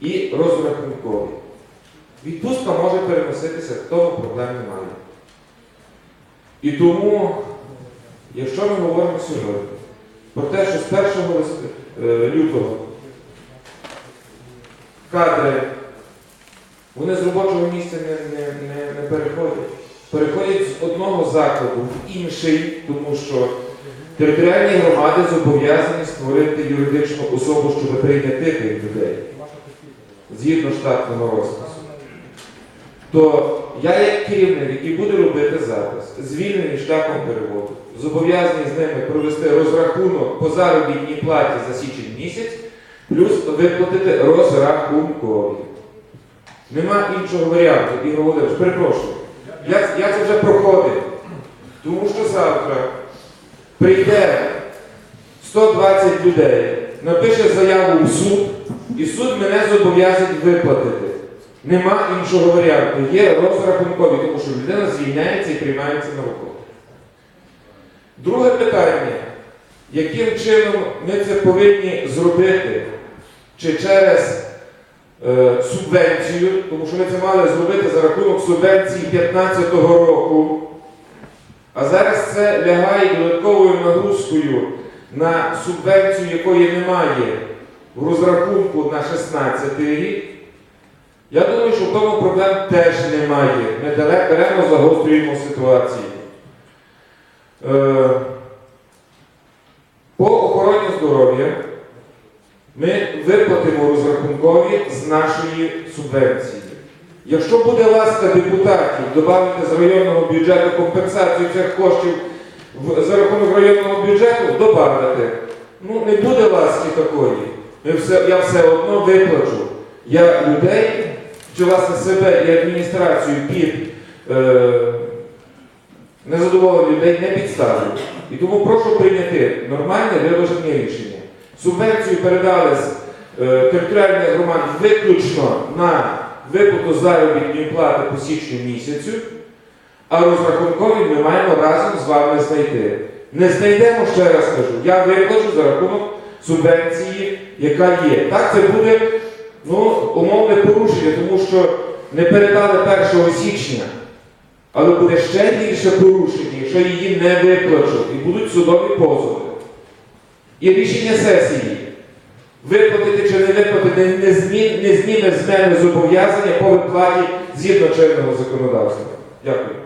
і розрахункові. Відпустка може переноситися, тому проблем немає. І тому, якщо ми говоримо сьогодні про те, що з 1 е, лютого кадри, вони з робочого місця не, не, не, не переходять. Переходять з одного закладу в інший, тому що територіальні громади зобов'язані створити юридичну особу, щоб прийняти тих людей згідно штатного розпису. То я, як керівник, який буде робити запис, звільнений шляхом переводу, зобов'язаний з ними провести розрахунок по заробітній платі за січень місяць, плюс виплатити розрахункові. Нема іншого варіанту, Ігор Володимирович, перепрошую. Я, я це вже проходив. Тому що завтра прийде 120 людей, напише заяву в суд, і суд мене зобов'язить виплатити. Нема іншого варіанту. Є розрахункові, тому що людина звільняється і приймається на роботу. Друге питання, яким чином ми це повинні зробити? Чи через е, субвенцію, тому що ми це мали зробити за рахунок субвенції 2015 року, а зараз це лягає додатковою нагрузкою на субвенцію, якої немає в розрахунку на 16 рік. Я думаю, що в тому проблем теж немає. Ми дале- беремо, загострюємо ситуацію. Е, по охороні здоров'я ми виплатимо розрахункові з нашої субвенції. Якщо буде ласка депутатів додати з районного бюджету компенсацію цих коштів за рахунок районного бюджету, додати. Ну, не буде ласки такої. Все, я все одно виплачу. Я людей, чи власне себе і адміністрацію під е, незадоволені людей не підставлю. І тому прошу прийняти нормальне виважене рішення. Субвенцію передали з е, територіальних громад виключно на виплату заробітної плати по січню місяцю, а розрахункові ми маємо разом з вами знайти. Не знайдемо, ще раз кажу, я виплачу за рахунок субвенції, яка є. Так це буде ну, умовне порушення, тому що не передали 1 січня, але буде ще більше порушення, якщо її не виплачуть, і будуть судові позови. І рішення сесії виплатити чи не виплатити не, змі- не зніме з мене зобов'язання по виплаті згідно чинного законодавства. Дякую.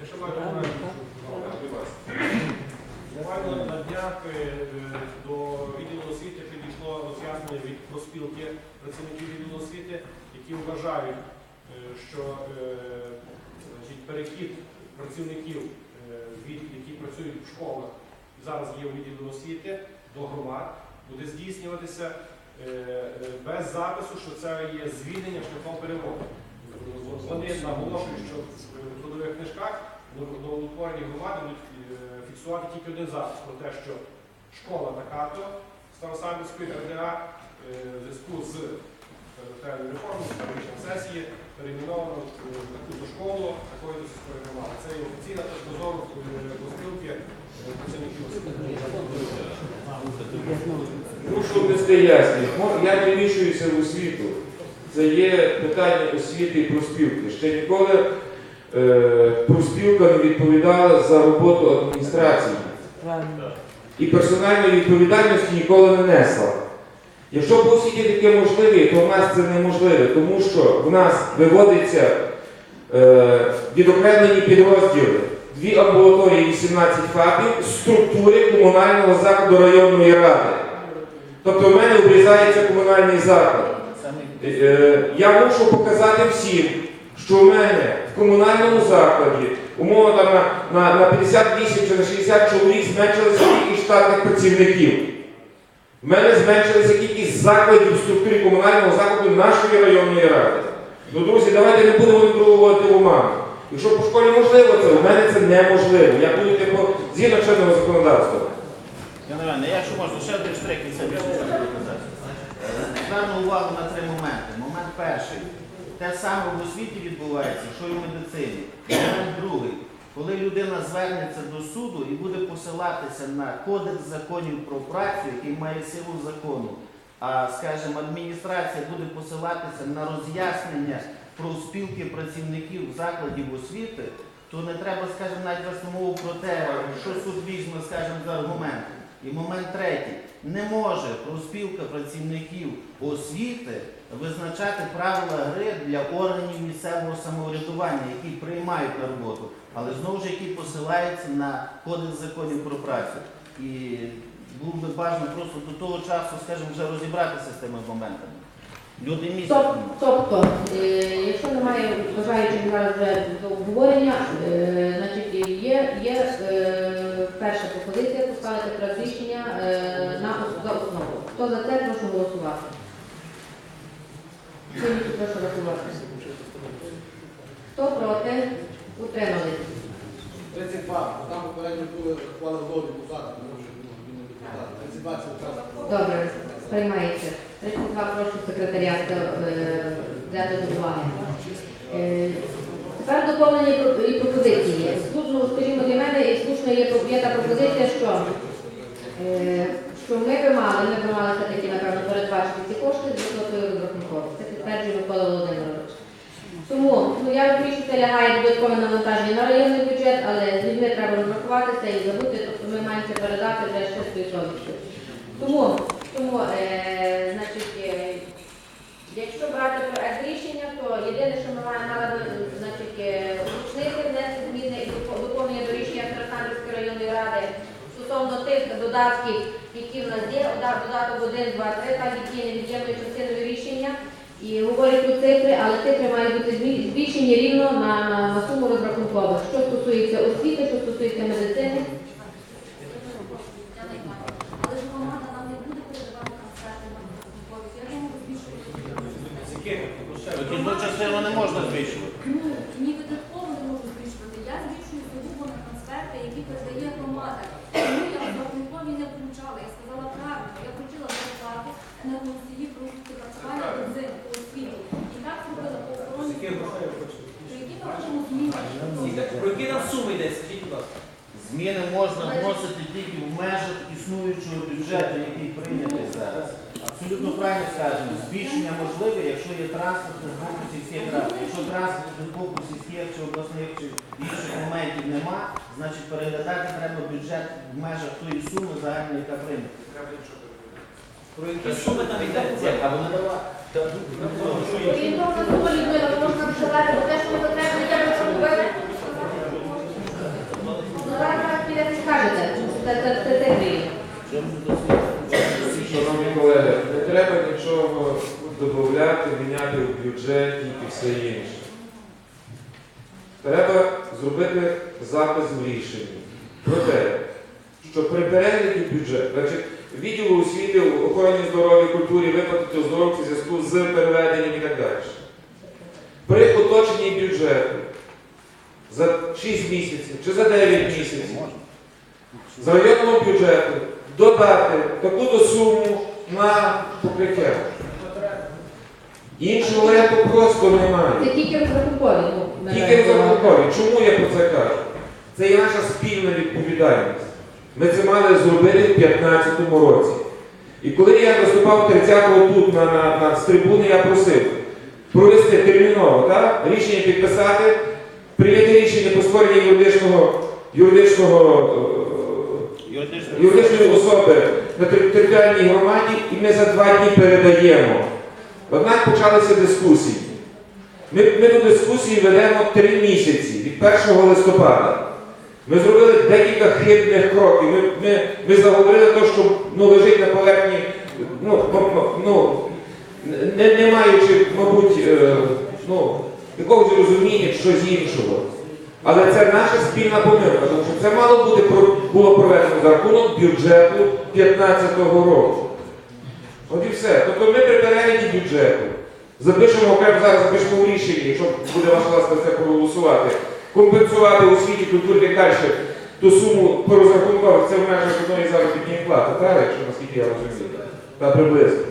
Якщо маєте питання, будь ласка. Буквально на днях е, е, до відділу освіти підійшло роз'яснення від проспілки працівників відділу освіти, які вважають, е, що е, перехід працівників, е, які працюють в школах, зараз є у відділі освіти, до громад, буде здійснюватися без запису, що це є звільнення шляхом переводу. Вони наголошують, що в трудових книжках новоутворені громади будуть фіксувати тільки один запис про те, що школа така-то Старосамбірської РДА в зв'язку з територіальною реформою, з сесії перейменовано в таку школу такої до сільської громади. Це є офіційна точка зору е, профспілки е, працівників освіти. Ну, щоб нести ясність, я не вмішуюся в освіту. Це є питання освіти і проспілки. Ще ніколи е, проспілка не відповідала за роботу адміністрації. І персональної відповідальності ніколи не несла. Якщо по освіті таке можливе, то в нас це неможливе, тому що в нас виводиться е, відокремлені підрозділи, дві амбулаторії, 18 ФАПів, з структури комунального закладу районної ради. Тобто в мене обрізається комунальний заклад. Е, Я мушу показати всім, що в мене в комунальному закладі умова там на, на, на 58 чи на 60 чоловік зменшилася кількість штатних працівників. В мене зменшилася кількість закладів в структурі комунального закладу нашої районної ради. Ну, друзі, давайте не будемо випробувати в оману. Якщо по школі можливо це, у мене це неможливо. Я буду типу, згідно чинного законодавства. Генеральне, якщо можна, ще один штрих більше не казати. Зверну увагу на три моменти. Момент перший. Те саме в освіті відбувається, що і в медицині. Момент другий. Коли людина звернеться до суду і буде посилатися на кодекс законів про працю, який має силу закону, а скажімо, адміністрація буде посилатися на роз'яснення про спілки працівників закладів освіти, то не треба, скажімо, навіть вести мову про те, що суд візьме, скажімо, за аргумент. І момент третій. Не може профспілка працівників освіти визначати правила гри для органів місцевого самоврядування, які приймають на роботу, але знову ж які посилаються на кодекс законів про працю. І було би бажано просто до того часу, скажімо, вже розібратися з тими моментами. Люди місяць. Тобто, е, якщо немає бажаючих зараз вже до обговорення, е, значить є, є е, перша пропозиція поставити проект рішення е, на ос- за основу. Хто за це, прошу голосувати. Сьогодні прошу рахувати. Хто проти? Утримались. 32, там попередньо були хвали голові посади, тому що ну, він не депутат. 32 це якраз. Добре, приймається. 32 прошу секретаріат е, взяти до уваги. Тепер доповнення і про- і пропозиції. Слушно, скажімо, для мене і слушно є та пропозиція, що, е, що ми би мали, ми би мали все-таки, напевно, передбачити ці кошти з високою розрахунковою. Це підтверджує Микола Володимирович. Тому ну, я розумію, що це лягає додаткове навантаження на районний бюджет, але з людьми треба розрахуватися і забути, тобто ми маємо це передати вже чистою совістю. Тому, тому е, значить, е, якщо брати проект рішення, то єдине, що ми маємо значить, е, уточнити, внести зміни і допо- доповнення до рішення Старосамбірської районної ради стосовно тих додатків, які в нас є, додаток 1, 2, 3, так які є невід'ємною частиною рішення. І говорять про цифри, але цифри мають бути збільшені рівно на, на, суму розрахункових. Що стосується освіти, що стосується медицини, Але ж не нам не буде передавати концерти на розрахунковість. Я думаю, збільшувати. З якими? Одну частину не можна збільшувати. Ну, ні видатково не можу збільшувати. Я збільшую сугубо на трансферти, які передає громада. Тому я розрахункові не включала. Я сказала правильно. Я включила енергоносії, продукти працювання, бензин по освіті. І так зробила по охороні. Про які ми хочемо змінити? Про які нам суми йде, скажіть, будь ласка. Зміни можна вносити тільки в межах існуючого бюджету, який прийнятий зараз. Абсолютно правильно сказано, збільшення можливе, якщо є транспорт з боку сільських рад. Якщо транспорту з боку сільських чи обласних чи інших моментів нема, значить переглядати треба бюджет в межах тої суми загальної, яка прийнята. Про які суми там йдеться? Або надавати. орієнтовна сума Людмила, вживати, бо те, що. Ну, зараз зараз і скажете, це. Шановні колеги, не треба нічого додати, міняти в бюджеті і все інше. Треба зробити запис в рішенні про те, що при перегляді бюджету, значить, відділу освіти, охороні здоров'я, культурі, виплати оздоровці в зв'язку з переведенням і так далі. При оточенні бюджету за 6 місяців чи за 9 місяців з районного бюджету додати таку-то суму на покриття. Іншого варіанту просто немає. Це тільки розрахункові. Ну, Тільки розрахункові. Чому я про це кажу? Це є наша спільна відповідальність. Ми це мали зробити в 2015 році. І коли я виступав 30-го тут на, на, на з трибуни, я просив провести терміново так? рішення підписати, прийняти рішення по створенню юридичного, юридичного е, юридичної особи на територіальній громаді, і ми за два дні передаємо. Однак почалися дискусії. Ми, ми до дискусії ведемо три місяці від 1 листопада. Ми зробили декілька хибних кроків. Ми, ми, ми заговорили те, що ну, лежить на поверхні, ну, м- ну, не, не маючи, мабуть, е, ну, якогось розуміння щось іншого. Але це наша спільна помилка, тому що це мало бути було проведено за рахунок бюджету 2015 року. От і все. Тобто ми при перегляді бюджету запишемо окремо зараз запишемо в рішенні, якщо буде ваша ласка це проголосувати, компенсувати освіті, культурі і так далі ту суму по розрахункових, це в межах одної заробітної плати, так, якщо наскільки я розумію, та приблизно.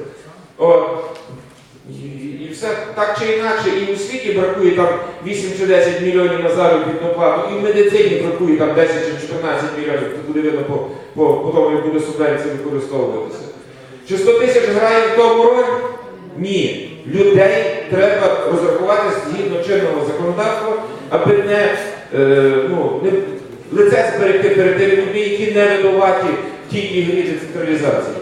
І, і все так чи інакше, і у світі бракує там 8 чи 10 мільйонів на заробітну плату, і в медицині бракує там 10 чи 14 мільйонів, це буде видно по, по, по тому, як буде субвенція використовуватися. Чи 100 тисяч грає в тому роль? Ні. Людей треба розрахувати згідно чинного законодавства, аби не, е, ну, не лице зберегти перед тими людьми, які не винуваті в тій ігрі децентралізації.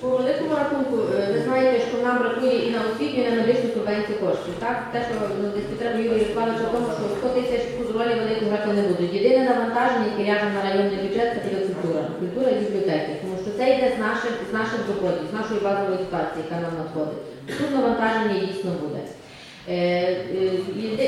По великому рахунку, е, ви знаєте, що нам бракує і на освітню, і на медичну субвенцію коштів. Так? Те, що ну, десь підтримує Юрій Ярославович, в тому, що 100 тисяч тут ролі велику грати не будуть. Єдине навантаження, яке ляже на районний бюджет, це буде культура. Культура і бібліотеки. Тому що це йде з наших, з наших доходів, з нашої базової ситуації, яка нам надходить. Тут навантаження дійсно буде. Е, е, е,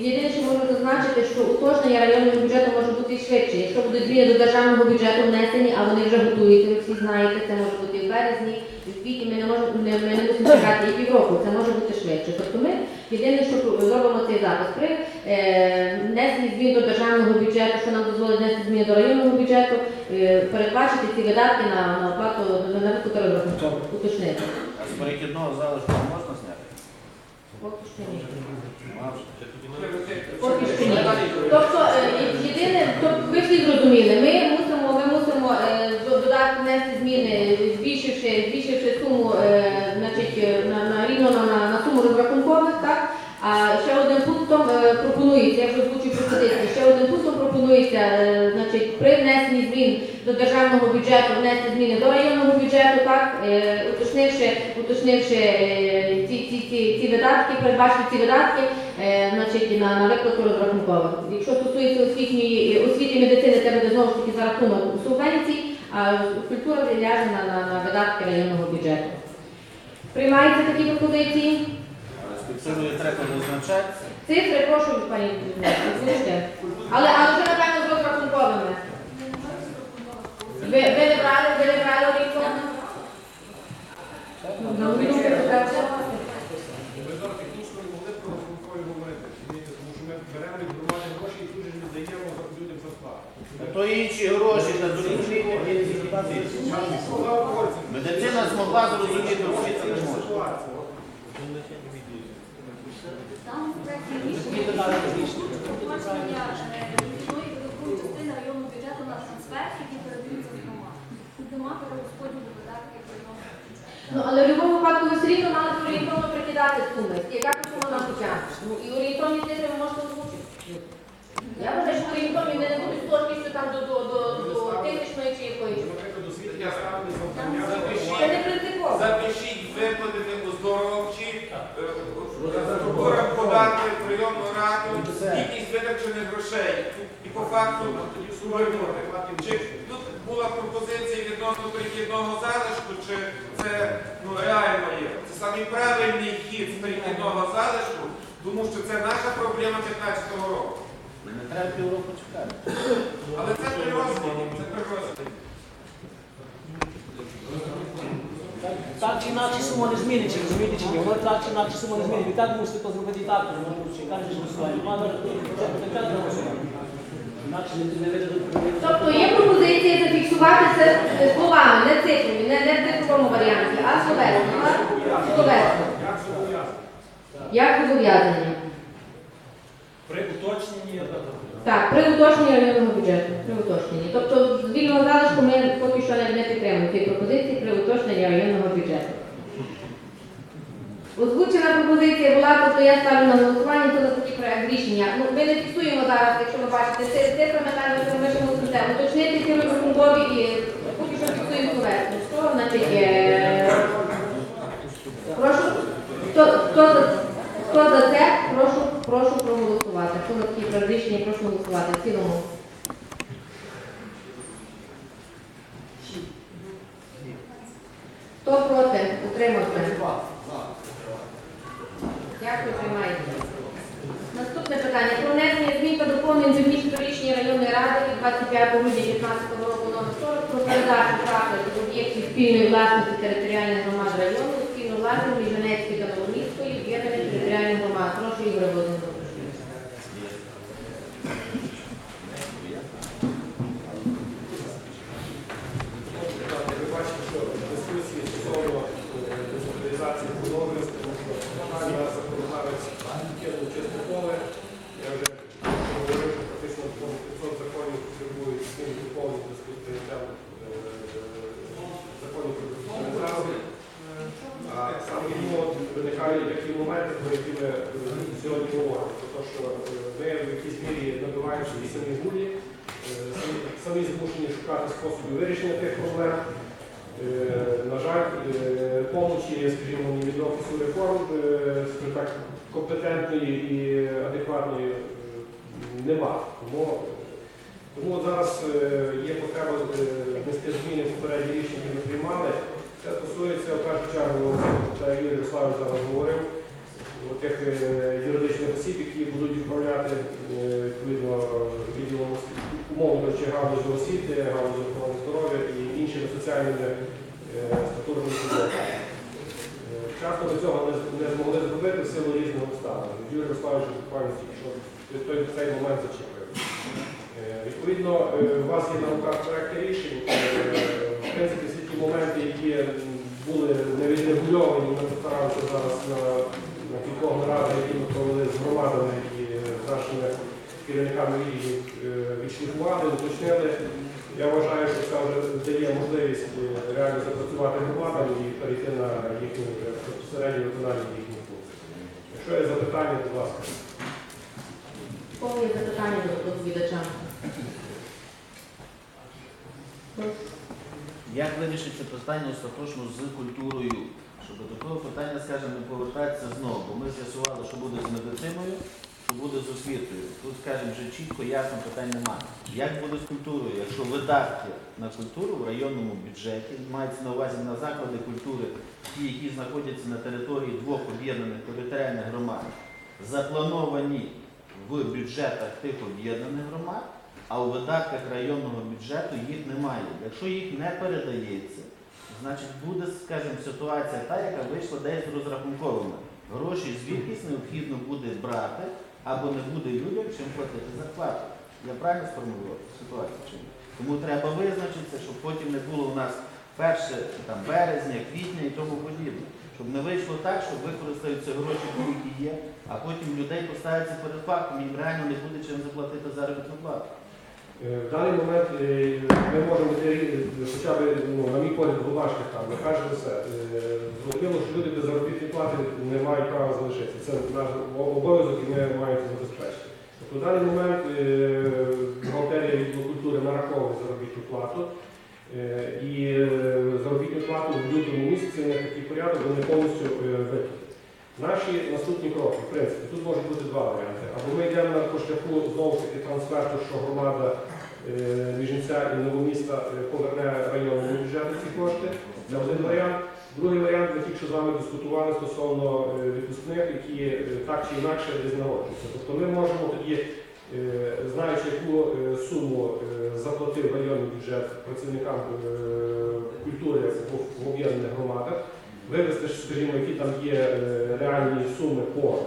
Єдине, що можу зазначити, що уточнення районного бюджету може бути швидше. Якщо будуть зміни до державного бюджету внесені, а вони вже готуються, ви всі знаєте, це може бути в березні, в квітні, ми не можемо не, ми не мусимо чекати і півроку, це може бути швидше. Тобто ми єдине, що зробимо цей запис при е, внесенні змін до державного бюджету, що нам дозволить внести зміни до районного бюджету, е, передбачити ці видатки на, на оплату на викупу розрахункових, уточнити. А з перехідного залишку можна зняти? Поки що ні. Поки що ні. Тобто, е, єдине, тобто ви всі зрозуміли, ми мусимо, ми мусимо е, додати внести зміни, збільшивши, збільшивши суму, е, значить, на, на рівно на, на, на суму розрахункових, так? А ще одним пунктом пропонується, я вже озвучую пропозиції, ще одним пунктом пропонується, е, значить, при внесенні змін до державного бюджету внести зміни до районного бюджету, так, е, уточнивши, уточнивши е, ці, ці, ці, ці видатки, передбачити ці видатки, значить, на, на виплату розрахункових. Якщо стосується освітньої освіти медицини, це буде знову ж таки за рахунок субвенцій, а культура ляже на, на, на видатки районного бюджету. Приймаються такі пропозиції? Спеціальною треба визначати. Цифри, прошу, пані. Але, але вже, напевно, з розрахунковими. Ви, ви не брали, ви не брали на це зараз технічно не могли про розрахункові говорити, розумієте? тому що ми беремо від громади гроші і тут же віддаємо людям зарплату. То інші гроші та зрозуміти. Медицина змогла зрозуміти, освіта не може. Там проєкті рішення бюджету на трансфер. Ну, але в будь-якому випадку ви все рівно мали б орієнтовно прикидати суми. Яка сума нам потягне? Ну, і орієнтовні цифри ви можете озвучити. Я вважаю, що орієнтовні не будуть з точністю там до, до, до, до тисячної чи якоїсь. Наприклад, освітлення ставлені завдання. Це не принципово. Запишіть виплатити оздоровчі, структура податки, прийомну раду, кількість витрачених грошей. І по факту сумарнути. Чи тут була пропозиція відносно перехідного залишку, чи це ну, реально є? Це самий правильний хід з перехідного залишку, тому що це наша проблема 15-го року. Не треба півроку чекати. Але це при це при. Так чи інакше сума не зміниться, розумієте чи ні? Воно так чи інакше сума не зміниться. І так мусите то зробити і так, тому що кажеш голосування. Мало це така голосування. Інакше не видадуть. Тобто є пропозиція зафіксувати це словами, не цифрами, не, не в цифровому варіанті, а словесно. так? Словесно. Як зобов'язати? Як зобов'язання? При уточненні Так, при уточненні районного бюджету. При уточненні. Тобто з вільного залишку ми поки що не, підтримуємо ці пропозиції при уточненні районного бюджету. Озвучена пропозиція була, тобто я ставлю на голосування, це за такий проект рішення. Ну, ми не фіксуємо зараз, якщо ви бачите, це цифрами ми пишемо це. Уточнити ці розрахункові і поки що фіксуємо поверхню. Що, значить, е... прошу, хто, хто, хто за це, прошу, прошу проголосувати. Хто за такі рішення, прошу голосувати в цілому. Хто проти? Утримався. Дякую, приймається. Наступне питання. Про внесення змін та доповнень до міського рішення районної ради від 25 грудня 2015 року номер 40 про передачу прав та об'єктів спільної власності територіальних громад району, спільну власність Міжнецької та Новоміської, об'єднаних територіальних громад. Прошу Ігор Володимирович. Ви бачите, що дискусії стосовно е, децентралізації продовжуються, тому що зараз законодавець кинув часткове. Я вже говорив, що практично понад 500 законів потребують змін доповнень до співприяття законів про децентралізацію. далі такі моменти, про які ми е, сьогодні говоримо. Тобто, що е, ми в якійсь мірі набиваємося і самі гулі, е, самі- самі змушені шукати способи вирішення тих проблем. Е, На жаль, е, помочі, скажімо, ні від офісу реформ е, скажімо так, компетентної і адекватної е, нема. Тому, тому зараз е, є потреба е, внести зміни в попередні рішення, які ми приймали. Це стосується в першу чергу, та Юрій Руславович зараз говорив, тих е, юридичних осіб, які будуть управляти відповідно відділом умовно кажучи, галузю освіти, галузю охорони здоров'я і іншими соціальними структурами Часто ми цього не, не змогли зробити в силу різних обставин. Юрій Руславович тільки що той цей момент зачепив. Е, Відповідно, е, у вас є на руках проекти рішень. Е, В принципі, всі ті моменти, які були не відрегульовані, ми постаралися зараз на, на кількох нарадах, які ми провели з громадами і з нашими керівниками е, відшліфували, уточнили. Я вважаю, що це вже дає можливість реально запрацювати громадам і перейти на їхню безпосередньо виконання їхніх функцій. Якщо є запитання, будь ласка. Повні запитання до доповідача. Як вирішиться питання остаточно з культурою? Щоб до того питання, скажімо, не повертатися знову. Бо ми з'ясували, що буде з медициною, що буде з освітою. Тут, скажімо, вже чітко, ясно питань немає. Як буде з культурою? Якщо видатки на культуру в районному бюджеті, мається на увазі на заклади культури, ті, які знаходяться на території двох об'єднаних територіальних громад, заплановані в бюджетах тих об'єднаних громад, а у видатках районного бюджету їх немає. Якщо їх не передається, значить буде, скажімо, ситуація та, яка вийшла десь з розрахунковими. Гроші звідкись необхідно буде брати, або не буде людям чим платити зарплату. Я правильно сформулював ситуацію? Чи ні? Тому треба визначитися, щоб потім не було у нас перше там, березня, квітня і тому подібне. Щоб не вийшло так, що використаються гроші, які є, а потім людей поставиться перед фактом, їм реально не буде чим заплатити заробітну плату. Е, В даний момент е, ми можемо е, хоча б, ну, на мій погляд, там, не перш за все. Зрозуміло, що люди без заробітної плати не мають права залишитися. Це наш обов'язок і ми маємо це забезпечити. Тобто в даний момент бухгалтерія відділу культури нараховує заробітну плату. І заробітну плату в лютому місяці на такий порядок вони повністю е. Наші наступні кроки, в принципі, тут можуть бути два варіанти. Або ми йдемо по шляху знову таки трансферту, що громада е, і Новоміста е, поверне районному бюджету ці кошти. Це один варіант. Другий варіант, ми тільки що з вами дискутували стосовно е, відпускних, які так чи інакше десь народжуються. Тобто ми можемо тоді, знаючи, яку суму заплатив районний бюджет працівникам культури в- об'єднаних громадах, вивести, скажімо, які там є реальні суми по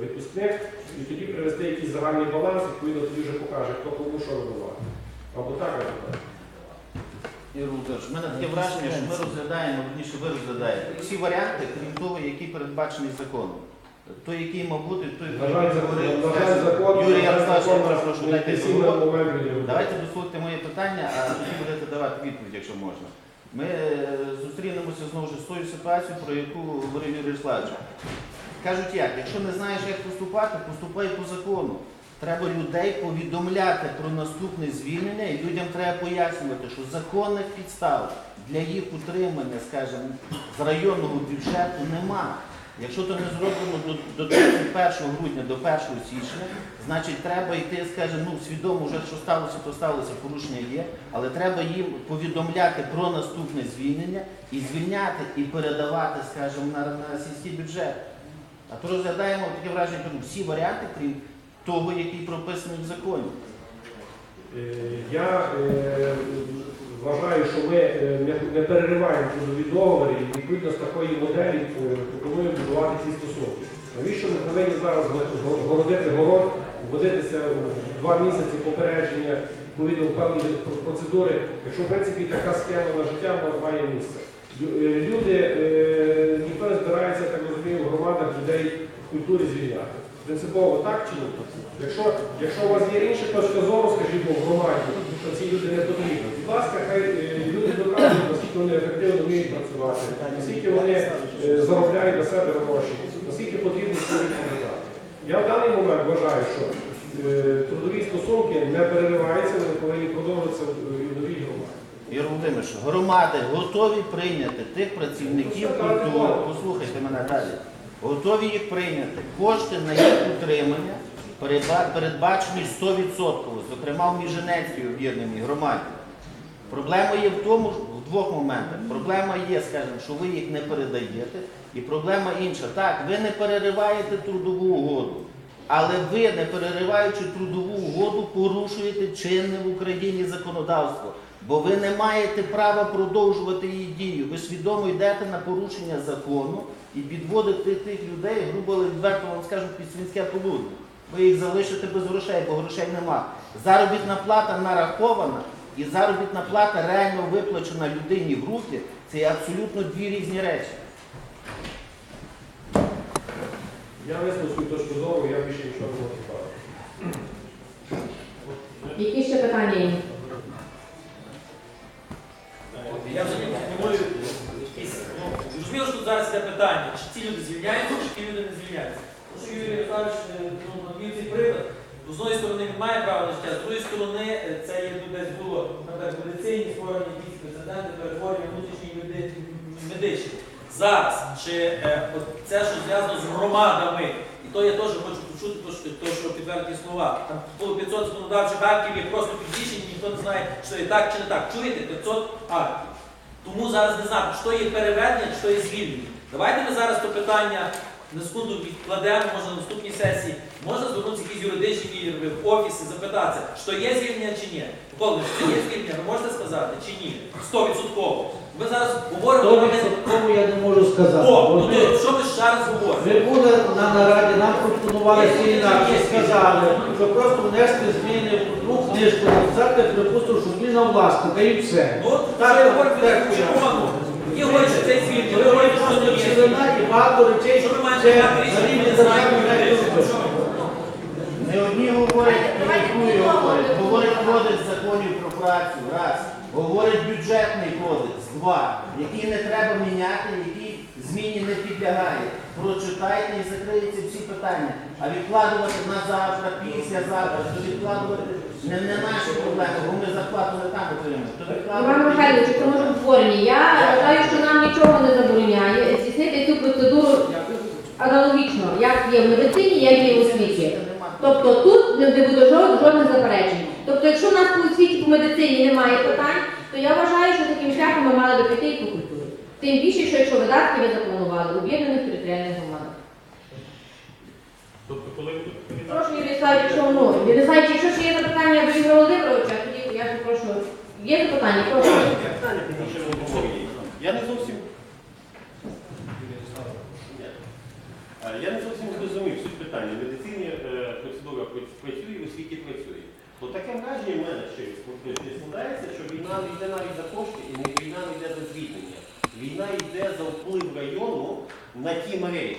відпускних, і тоді привести якийсь загальний баланс, відповідно тоді вже покаже, хто кому що вибиває. Або так, або так. Ігор Володимирович, в мене таке враження, що ми розглядаємо, верніше ви розглядаєте всі варіанти, крім того, які передбачені законом. Той, який мав бути, той, На жаль, який закон, на жаль, закон, Юрій Ярославович, закон я прошу, дайте момент. Давайте дослухайте моє питання, а тоді будете давати відповідь, якщо можна. Ми е, зустрінемося знову ж з тою ситуацією, про яку говорив Юрій Ярославович. Кажуть як, якщо не знаєш, як поступати, поступай по закону. Треба людей повідомляти про наступне звільнення, і людям треба пояснювати, що законних підстав для їх утримання, скажімо, з районного бюджету нема. Якщо то не зроблено до, до 31 грудня, до 1 січня, значить треба йти, скажімо, ну свідомо вже що сталося, то сталося, порушення є, але треба їм повідомляти про наступне звільнення і звільняти і передавати, скажімо, на, на сільський бюджет. А то розглядаємо таке враження, кажу, всі варіанти, крім того, який прописаний в законі. Е, Я е, вважаю, що ми е, не, перериваємо трудові договори і відповідно з такої моделі е, пропонуємо будувати ці стосунки. Навіщо ми повинні зараз го- го- городити город, вводитися в два місяці попередження, відповідно певні процедури, якщо в принципі така схема на життя має місце. Е, люди, е, ніхто не збирається, так розумію, в громадах людей в культурі звільняти. Принципово так чи ні? Якщо, якщо у вас є інша точка зору, скажімо, в громаді, то ці люди не потрібні. Будь ласка, хай е, люди доказують, наскільки вони ефективно вміють працювати, наскільки вони заробляють на себе гроші, наскільки потрібно свої відповідати. Я в даний момент вважаю, що трудові стосунки не перериваються, вони повинні продовжуватися Ігор Володимирович, громади готові прийняти тих працівників культури, послухайте мене далі, готові їх прийняти. Кошти на їх утримання передбачені 100%, зокрема в Міженецькій об'єднаній громаді. Проблема є в тому, в двох моментах. Проблема є, скажімо, що ви їх не передаєте, і проблема інша. Так, ви не перериваєте трудову угоду, але ви, не перериваючи трудову угоду, порушуєте чинне в Україні законодавство. Бо ви не маєте права продовжувати її дію. Ви свідомо йдете на порушення закону і підводите тих людей, грубо відверто вам скажу, під свинське полудня. Ви їх залишите без грошей, бо грошей нема. Заробітна плата нарахована і заробітна плата реально виплачена людині в руки. Це абсолютно дві різні речі. Я висловив свою точку зору, я більше нічого не сказати. Які ще питання є? Я не якісь, ну, зрозуміло, що тут зараз йде питання, чи ці люди звільняються, чи ті люди не звільняються. Тому що Юрій Михайлович е, ну, навів цей приклад. З одної сторони він має право на життя, з другої сторони е, це є ну, десь було, наприклад, в медицині створені якісь прецеденти, перетворення внутрішньої меди- медичні. Зараз, чи е, от це, що зв'язано з громадами, і то я теж хочу почути, то, що, то, що підтвердні слова. Там було 500 законодавчих актів, є просто підвішені, ніхто не знає, що є так чи не так. Чуєте? 500 актів. Тому зараз не знати, що є переведення, що є звільнення. Давайте ми зараз то питання на секунду відкладемо, може на наступній сесії. Можна звернутися якісь юридичні в офісі, запитатися, що є звільнення чи ні. Микола, що є звільнення, ви можете сказати чи ні? 100%. Ми зараз говоримо про мене. Тому я не можу сказати. О, ну ми- то що ми ще раз говоримо? Ми були на нараді, нам пропонували всі інакше, сказали, що просто внести зміни в одну книжку, написати, припустимо, що зміна власника і все. Ну, от Так, що я так, так. говорять, що це звільнення, ви говорите, що не є. цілина і багато речей, Що ви маєте це приймати рішення, рівні ми не державної вирішити. Не одні говорять, і другі говорять. Говорить кодекс законів про працю, раз. Говорить бюджетний кодекс, два. Який не треба міняти, який зміні не підлягає. Прочитайте і закриєте всі питання. А відкладувати на завтра, післязавтра, то відкладувати не, не наші проблеми, бо ми зарплату не там отримаємо. То Іван відкладувати. Михайлович, у тому ж утворенні. Я вважаю, що нам нічого не забороняє здійснити цю процедуру аналогічно, як є в медицині, як є в освіті. Тобто тут не буде жод- жодних заперечень. Тобто, якщо в нас по освіті по медицині немає питань, то я вважаю, що таким шляхом ми мали би піти і по культурі. Тим більше, що якщо видатки ви запланували в об'єднаних територіальних громадах. Тобто, коли Прошу, Юрій Славович, якщо ну, Юрій Славович, якщо ще є запитання до Ігоря Володимировича, тоді я попрошу. Є запитання? Прошу. Питання. Я не зовсім Е, я не зовсім зрозумів суть питання. В медицині е, процедура пр- працює, в освіті працює. Бо таке враження в мене ще ск- складається, що війна не йде навіть за кошти і не війна не йде за звільнення. Війна йде за вплив району на ті мережі.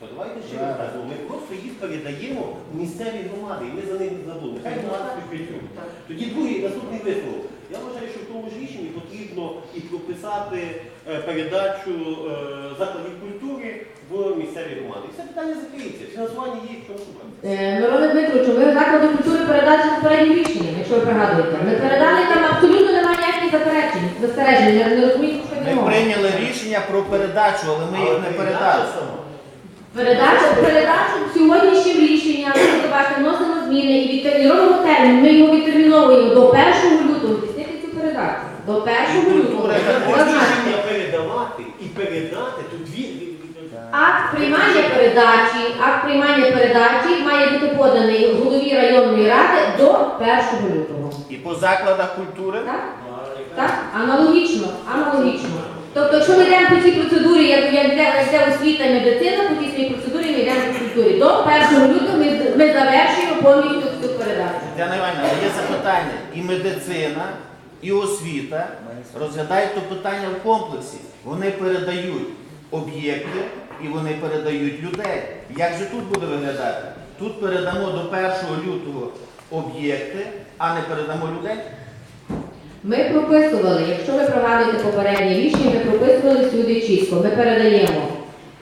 То давайте ще раз так, ну, ми просто їх передаємо місцеві громади, і ми за них не забудемо. Хай громади співпрацюють. Тоді другий наступний висновок. Я вважаю, що в тому ж рішенні потрібно і прописати е, передачу е, закладів культури в місцеві громади. І все питання закриється. Фінансування є, що шукати. Е, Мироне Дмитровичу, ми заклади культури передали з попереднім рішенням, якщо ви пригадуєте. Ми передали там абсолютно немає ніяких заперечень. Застережень, не, не розумієте, що Ми не прийняли рішення про передачу, але ми їх не передали. Передачу, передачу сьогоднішнім рішенням, ви бачите, вносимо зміни і відтерміновуємо термін. Ми його відтерміновуємо до 1 лютого. Здійснити цю передачу. До 1 лютого. Рішення передавати і передати, то дві. Акт приймання передачі, акт приймання передачі має бути поданий голові районної ради до 1 лютого. І по закладах культури Так? Так? Аналогічно, аналогічно. Тобто, якщо ми йдемо по цій процедурі, як, як, йде, як йде освіта медицина, по цій процедурі ми йдемо по культурі. До 1 лютого ми, ми завершуємо повністю цю передачу. Тетяна Іванівна, є запитання. І медицина, і освіта розглядають то питання в комплексі. Вони передають об'єкти і вони передають людей. Як же тут буде виглядати? Тут передамо до 1 лютого об'єкти, а не передамо людей. Ми прописували, якщо ви пригадуєте попереднє рішення, ми прописували сюди чітко. Ми передаємо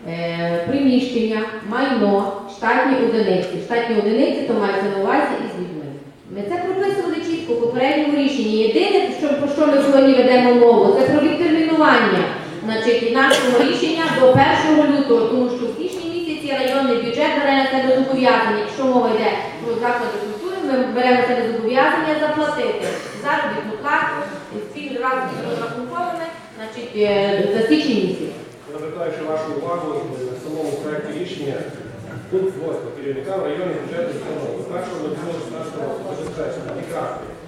е, приміщення, майно, штатні одиниці. Штатні одиниці то мається на увазі і з людьми. Ми це прописували чітко в попередньому рішенні. Єдине, що, про що ми сьогодні ведемо мову, це про відтермінування значить, нашого рішення до 1 лютого, тому що в січні місяці районний бюджет бере на себе зобов'язання. Якщо мова йде про заклади культури, ми беремо на себе зобов'язання заплатити заробітну плату спільно разом з розрахунковими значить, е, за січень місяць. Звертаючи вашу увагу в самому проєкті рішення, пункт 8 керівника районних бюджетних установ з 1 лютого 16 року забезпечити якраз е,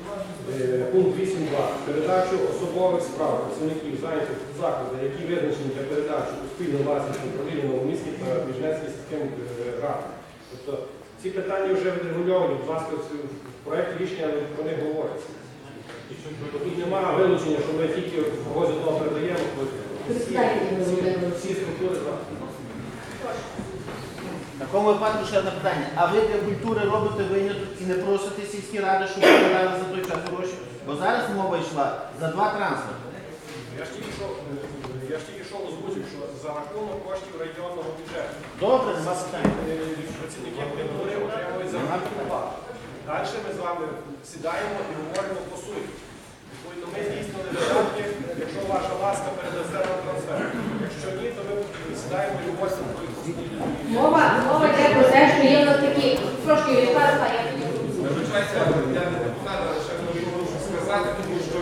пункт 8.2 передачу особових справ працівників зайнятих в заклади, які визначені для передачі у спільну власність управління Новоміській та Біжнецькій системі е, ради. Тобто ці питання вже відрегульовані, будь ласка, в проєкті рішення про них говориться. Тут немає вилучення, що ми тільки когось одного передаємо, всі структури. так. Такому випадку ще одне питання. А ви для культури робите виняток і не просите сільські ради, щоб передали за той час гроші? Бо зараз мова йшла за два транспорти. Я ж тільки що, я ж тільки що озвучив, що за рахунок коштів районного бюджету. Добре, питань. Е, Працівники культури отримують заробітну плату. Далі ми з вами сідаємо і говоримо по суті. Відповідно, ми здійснили видатки, якщо ваша ласка передасть нам трансфер. Якщо ні, то ми сідаємо і говоримо суті. Мова, мова йде про те, що є в нас такі трошки тоді Вибачайте, я не депутат, але ще можу сказати, тому що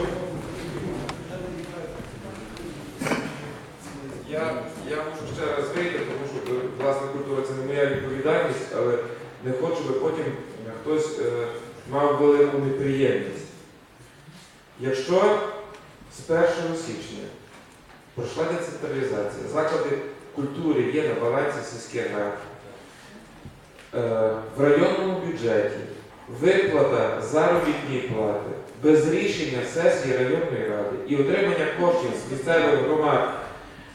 я, я можу ще раз вийти, тому що власна культура це не моя відповідальність, але не хочу, би потім хтось е, мав велику неприємність. Якщо з 1 січня пройшла децентралізація, заклади культури є на балансі сільських рад, е, в районному бюджеті виплата заробітної плати без рішення сесії районної ради і отримання коштів з місцевих громад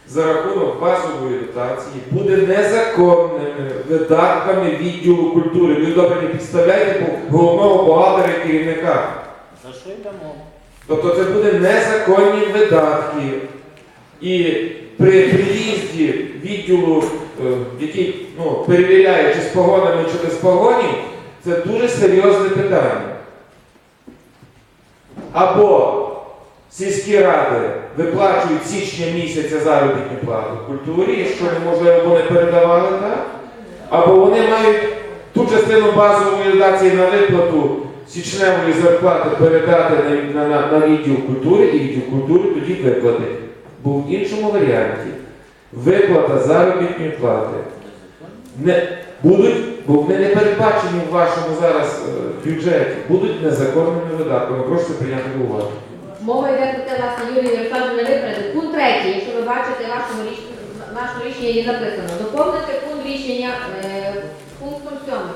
за рахунок базової дотації буде незаконними видатками відділу культури. Ви добре не підставляєте головного бухгалтера і керівника. За що йде мова? Тобто це буде незаконні видатки. І при приїзді відділу, е, який ну, перевіряє, чи з погонами, чи без погонів, це дуже серйозне питання. Або сільські ради виплачують січня місяця заробітну плату культурі, якщо не можливо вони передавали так, або вони мають ту частину базової дотації на виплату січневої зарплати передати на, на, на, на відділ культури і відділ культури тоді виплатить. Бо в іншому варіанті виплата заробітної плати не будуть, бо вони не передбачені в вашому зараз е, бюджеті, будуть незаконними видатками. Прошу прийняти до уваги. Мова йде про те, власне, Юрій Ярославович не. Пункт третій, якщо ви бачите, вашому в нашому рішенні є записано. Доповнити пункт рішення е, пунктом сьомим.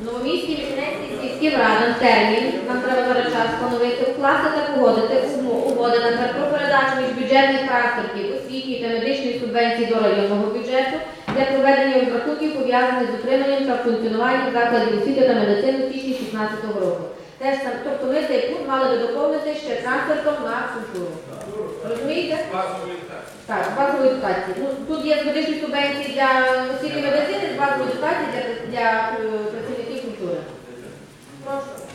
Новоміській Вічнецькій сільським радам термін, нам треба зараз час встановити, укласти та погодити угоди наприклад, про передачу міжбюджетних транспортів, освітньої та медичної субвенції до районного бюджету для проведення розрахунків пов'язаних з утриманням та функціонуванням закладів освіти та медицини в січні 2016 року. Теж сам, тобто ми цей пункт мали би доповнити ще трансфертом на культуру. Розумієте? Так, з базової дотації. Ну, тут є медичні субвенції для освіти медицини, з базової дотації для, для е, працівників культури. Прошу.